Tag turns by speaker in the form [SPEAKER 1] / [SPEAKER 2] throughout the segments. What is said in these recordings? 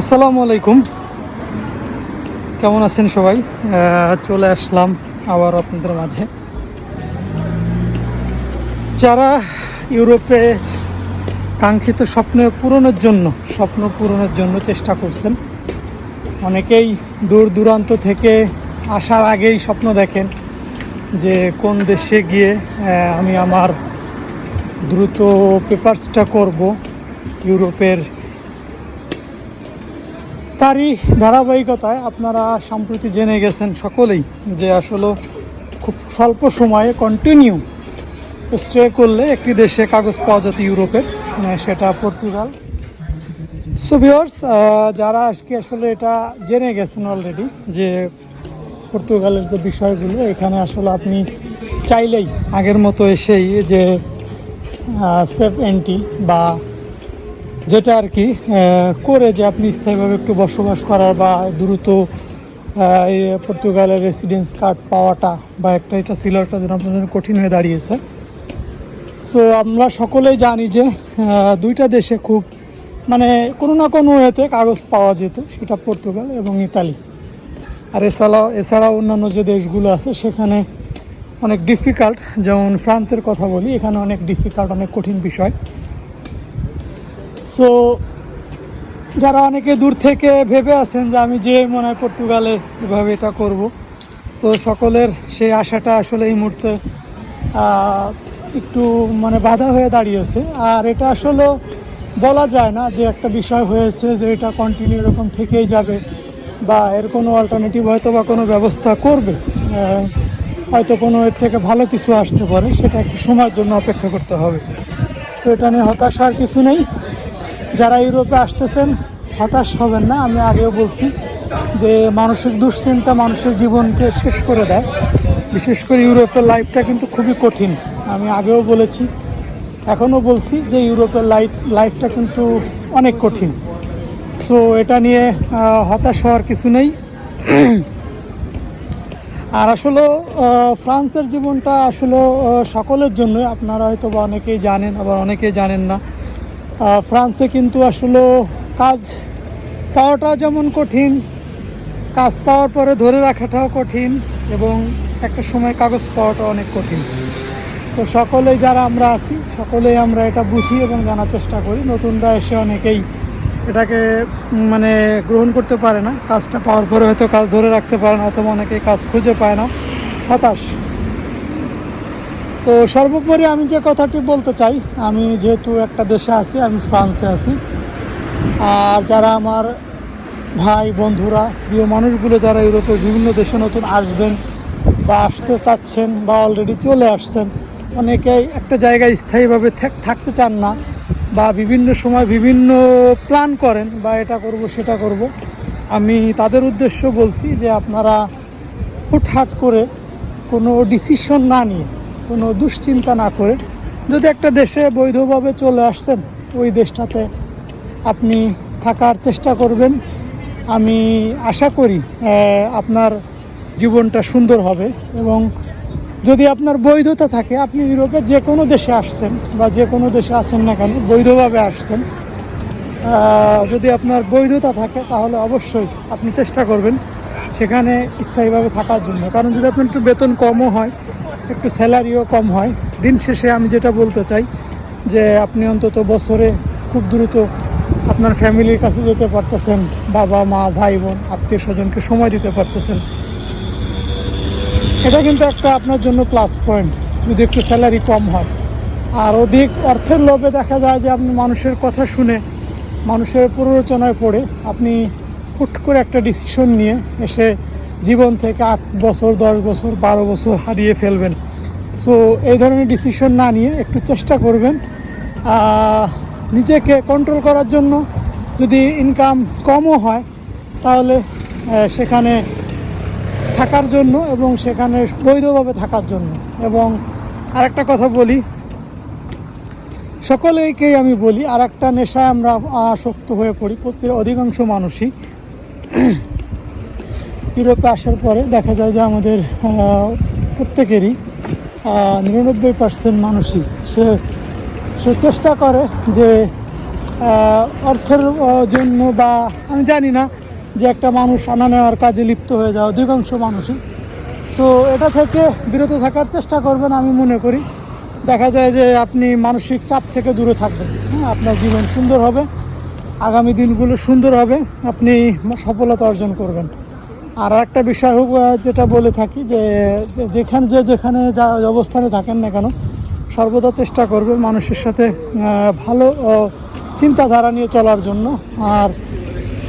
[SPEAKER 1] আসসালামু আলাইকুম। কেমন আছেন সবাই? চলে আসলাম আবার আপনাদের মাঝে। যারা ইউরোপে কাঙ্ক্ষিত স্বপ্ন পূরণের জন্য, স্বপ্ন পূরণের জন্য চেষ্টা করছেন, অনেকেই দূর দূরান্ত থেকে আসার আগেই স্বপ্ন দেখেন যে কোন দেশে গিয়ে আমি আমার দ্রুত পেপারসটা করব, ইউরোপের তারই ধারাবাহিকতায় আপনারা সম্প্রতি জেনে গেছেন সকলেই যে আসলে খুব স্বল্প সময়ে কন্টিনিউ স্টে করলে একটি দেশে কাগজ পাওয়া যেত ইউরোপের মানে সেটা পর্তুগাল। সো ভিওর্স যারা আজকে আসলে এটা জেনে গেছেন অলরেডি যে পর্তুগালের যে বিষয়গুলো, এখানে আসলে আপনি চাইলেই আগের মতো এসেই যে সেফ এন্টি বা যেটা আর কি করে যে আপনি স্থায়ীভাবে একটু বসবাস করার বা দ্রুত এই পর্তুগালের রেসিডেন্স কার্ড পাওয়াটা বা একটা এটা সিলারটা যেন আপনার জন্য কঠিন হয়ে দাঁড়িয়েছে। সো আমরা সকলেই জানি যে দুইটা দেশে খুব মানে কোনো না কোনো এতে কাগজ পাওয়া যেত, সেটা পর্তুগাল এবং ইতালি। আর এছাড়াও এছাড়াও অন্যান্য যে দেশগুলো আছে, সেখানে অনেক ডিফিকাল্ট যেমন ফ্রান্সের কথা বলি, এখানে অনেক ডিফিকাল্ট অনেক কঠিন বিষয়। সো যারা অনেকে দূর থেকে ভেবে আছেন যে আমি যে মনে হয় পর্তুগালে এভাবে এটা করব, তো সকলের সেই আশাটা আসলে এই মুহূর্তে একটু মানে বাধা হয়ে দাঁড়িয়েছে। আর এটা আসলে বলা যায় না যে একটা বিষয় হয়েছে যে এটা কন্টিনিউ এরকম থেকেই যাবে বা এর কোনো অল্টারনেটিভ হয়তো বা কোনো ব্যবস্থা করবে। হয়তো কোনো এর থেকে ভালো কিছু আসতে পারে, সেটা একটু সময়ের জন্য অপেক্ষা করতে হবে। সো এটা নিয়ে হতাশার কিছু নেই। যারা ইউরোপে আসতেছেন, হতাশ হবেন না, আমি আগেও বলছি যে মানসিক দুশ্চিন্তা মানুষের জীবনকে শেষ করে দেয়। বিশেষ করে ইউরোপের লাইফটা কিন্তু খুবই কঠিন, আমি আগেও বলেছি। এখনও বলছি যে ইউরোপের লাইফ লাইফটা কিন্তু অনেক কঠিন। সো এটা নিয়ে হতাশ হওয়ার কিছু নেই। আর আসলে ফ্রান্সের জীবনটা আসলে সকলের জন্য আপনারা হয়তো বা অনেকেই জানেন, আবার অনেকেই জানেন না। ফ্রান্সে কিন্তু আসলে কাজ পাওয়াটা যেমন কঠিন, কাজ পাওয়ার পরে ধরে রাখাটাও কঠিন এবং একটা সময় কাগজ পাওয়াটা অনেক কঠিন। তো সকলেই যারা আমরা আছি, সকলেই আমরা এটা বুঝি এবং জানার চেষ্টা করি। নতুনরা এসে অনেকেই এটাকে মানে গ্রহণ করতে পারে না। কাজটা পাওয়ার পরে হয়তো কাজ ধরে রাখতে পারে না, অথবা অনেকেই কাজ খুঁজে পায় না। হতাশ। তো সর্বোপরি আমি যে কথাটি বলতে চাই, আমি যেহেতু একটা দেশে আছি, আমি ফ্রান্সে আছি। আর যারা আমার ভাই, বন্ধুরা, প্রিয় মানুষগুলো যারা ইউরোপের বিভিন্ন দেশে নতুন আসবেন বা আসতে চাচ্ছেন বা অলরেডি চলে আসছেন, অনেকেই একটা জায়গায় স্থায়ীভাবে থাক- থাকতে চান না বা বিভিন্ন সময় বিভিন্ন প্ল্যান করেন, বা এটা করব, সেটা করব। আমি তাদের উদ্দেশ্য বলছি যে আপনারা হুটহাট করে কোনো ডিসিশন না নিয়ে কোনো দুশ্চিন্তা না করে যদি একটা দেশে বৈধভাবে চলে আসছেন, ওই দেশটাতে আপনি থাকার চেষ্টা করবেন। আমি আশা করি আপনার জীবনটা সুন্দর হবে এবং যদি আপনার বৈধতা থাকে, আপনি ইউরোপে যে কোনো দেশে আসছেন বা যে কোনো দেশে আসেন না কেন, বৈধভাবে আসছেন যদি আপনার বৈধতা থাকে, তাহলে অবশ্যই আপনি চেষ্টা করবেন সেখানে স্থায়ীভাবে থাকার জন্য। কারণ যদি আপনার একটু বেতন কমও হয় একটু স্যালারিও কম হয়। দিন শেষে আমি যেটা বলতে চাই যে আপনি অন্তত বছরে খুব দ্রুত আপনার ফ্যামিলির কাছে যেতে পারতেছেন, বাবা, মা, ভাই, বোন, আত্মীয় স্বজনকে সময় দিতে পারতেছেন। এটা কিন্তু একটা আপনার জন্য প্লাস পয়েন্ট যদি একটু স্যালারি কম হয়। আর অধিক অর্থের লোভে দেখা যায় যে আপনি মানুষের কথা শুনে, মানুষের প্ররোচনায় পড়ে, আপনি হুট করে একটা ডিসিশন নিয়ে এসে জীবন থেকে আট বছর, দশ বছর, বারো বছর হারিয়ে ফেলবেন। সো এই ধরনের ডিসিশন না নিয়ে একটু চেষ্টা করবেন। নিজেকে কন্ট্রোল করার জন্য যদি ইনকাম কমও হয়, তাহলে সেখানে থাকার জন্য এবং সেখানে বৈধভাবে থাকার জন্য। এবং আরেকটা কথা বলি, সকলেকেই আমি বলি আর একটা নেশায় আমরা আসক্ত হয়ে পড়ি প্রত্যেক অধিকাংশ মানুষই। ইউরোপে আসার পরে দেখা যায় যে আমাদের প্রত্যেকেরই নিরানব্বই পার্সেন্ট মানুষই সে সে চেষ্টা করে যে অর্থের জন্য বা আমি জানি না যে একটা মানুষ আনা নেওয়ার কাজে লিপ্ত হয়ে যাওয়া অধিকাংশ মানুষই। সো এটা থেকে বিরত থাকার চেষ্টা করবেন আমি মনে করি। দেখা যায় যে আপনি মানসিক চাপ থেকে দূরে থাকবেন। হ্যাঁ আপনার জীবন সুন্দর হবে, আগামী দিনগুলো সুন্দর হবে, আপনি সফলতা অর্জন করবেন। আর একটা বিষয় হোক যেটা বলে থাকি যে যেখানে যে যেখানে যা অবস্থানে থাকেন না কেন, সর্বদা চেষ্টা করবেন মানুষের সাথে ভালো চিন্তাধারা নিয়ে চলার জন্য। আর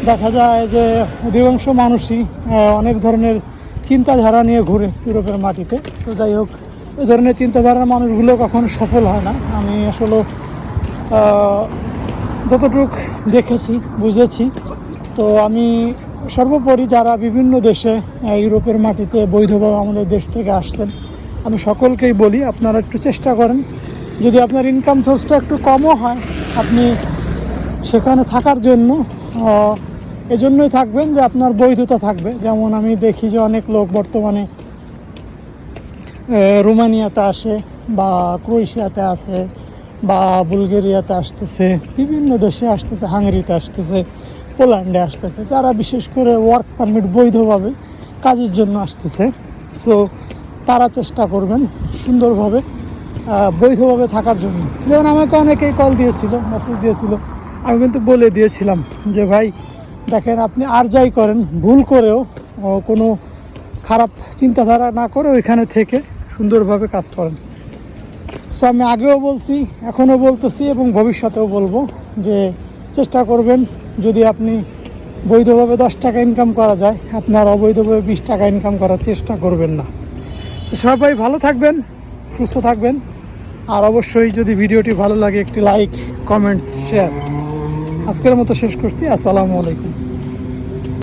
[SPEAKER 1] দেখা যায় যে অধিকাংশ মানুষই অনেক ধরনের চিন্তাধারা নিয়ে ঘুরে ইউরোপের মাটিতে। তো যাই হোক, এ ধরনের চিন্তাধারার মানুষগুলো কখনো সফল হয় না। আমি আসলে যতটুক দেখেছি, বুঝেছি। তো আমি সর্বোপরি যারা বিভিন্ন দেশে ইউরোপের মাটিতে বৈধভাবে আমাদের দেশ থেকে আসছেন, আমি সকলকেই বলি আপনারা একটু চেষ্টা করেন। যদি আপনার ইনকাম সোর্সটা একটু কমও হয়, আপনি সেখানে থাকার জন্য এজন্যই থাকবেন যে আপনার বৈধতা থাকবে। যেমন আমি দেখি যে অনেক লোক বর্তমানে রোমানিয়াতে আসে বা ক্রোয়েশিয়াতে আসে বা বুলগেরিয়াতে আসতেছে, বিভিন্ন দেশে আসতেছে, হাঙ্গেরিতে আসতেছে। পোল্যান্ডে আসতেছে, যারা বিশেষ করে ওয়ার্ক পারমিট বৈধভাবে কাজের জন্য আসতেছে। সো তারা চেষ্টা করবেন সুন্দরভাবে বৈধভাবে থাকার জন্য। যেমন আমাকে অনেকেই কল দিয়েছিল মেসেজ দিয়েছিল, আমি কিন্তু বলে দিয়েছিলাম যে, ভাই, দেখেন আপনি আর যাই করেন, ভুল করেও কোনো খারাপ চিন্তাধারা না করে ওইখানে থেকে সুন্দরভাবে কাজ করেন। সো আমি আগেও বলছি, এখনও বলতেছি এবং ভবিষ্যতেও বলব যে, চেষ্টা করবেন যদি আপনি বৈধভাবে দশ টাকা ইনকাম করা যায় আপনার অবৈধভাবে বিশ টাকা ইনকাম করার চেষ্টা করবেন না। তো সবাই ভালো থাকবেন, সুস্থ থাকবেন, আর অবশ্যই যদি ভিডিওটি ভালো লাগে, একটি লাইক কমেন্টস শেয়ার আজকের মতো শেষ করছি, আসসালামু আলাইকুম।